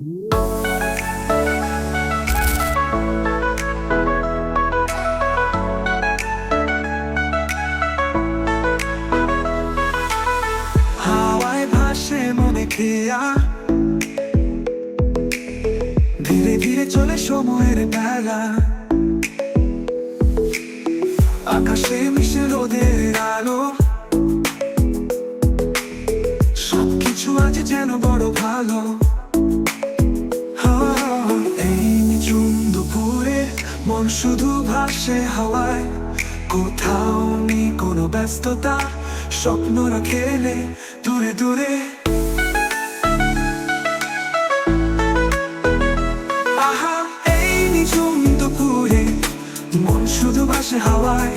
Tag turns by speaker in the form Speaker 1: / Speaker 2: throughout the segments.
Speaker 1: হাওয়ায় ভাসে মনে খেয়া ধীরে ধীরে চলে সময়ের বেলা। আকাশে মিশে রোদের আলো। সবকিছু আজ যেন বড় ভালো। মন শুধু ভাসে হাওয়ায়। কোথাও নেই কোনো ব্যস্ততা স্বপ্নরা খেলে দূরে দূরে। আহা, এই নিঝুম দুপুরে মন শুধু ভাসে হাওয়ায়।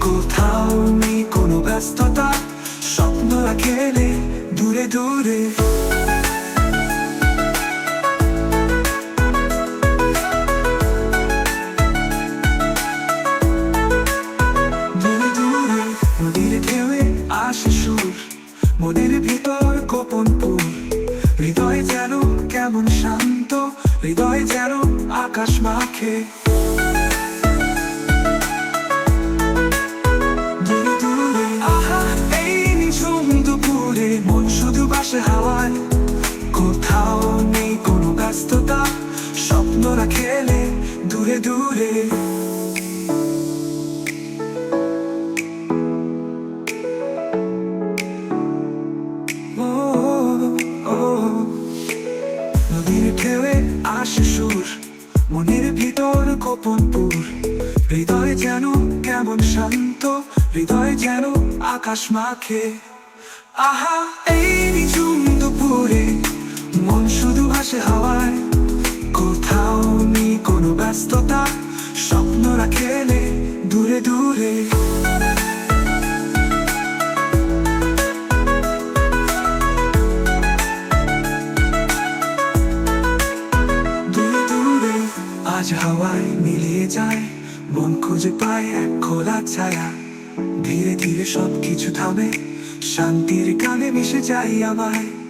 Speaker 1: কোথাও নেই কোনো ব্যস্ততা স্বপ্নরা খেলে দূরে দূরে। মনের ভিতর গোপন পুর। হৃদয় যেন কেমন শান্ত, হৃদয় যেন আকাশ মাখে। মন শুধু বাসে হাওয়ায়। কোথাও নেই কোনো ব্যস্ততা, স্বপ্নরা খেলে দূরে দূরে। নদীর ঢেউয়ে আসে সুর, মনের ভিতর গোপন পুর। হৃদয় যেন কেমন শান্ত, হৃদয় যেন আকাশ মাখে। আহা, এই নিঝুম দুপুরে মন শুধু ভাসে হাওয়ায়। কোথাও নেই কোনো ব্যস্ততা, স্বপ্নরা খেলে দূরে দূরে। আজ হাওয়ায় মিলিয়ে যায়। মন খুঁজে পায় এক খোলা ছায়া। ধীরে ধীরে সব কিছু থামে। শান্তির গানে মিশে যাই আমায়।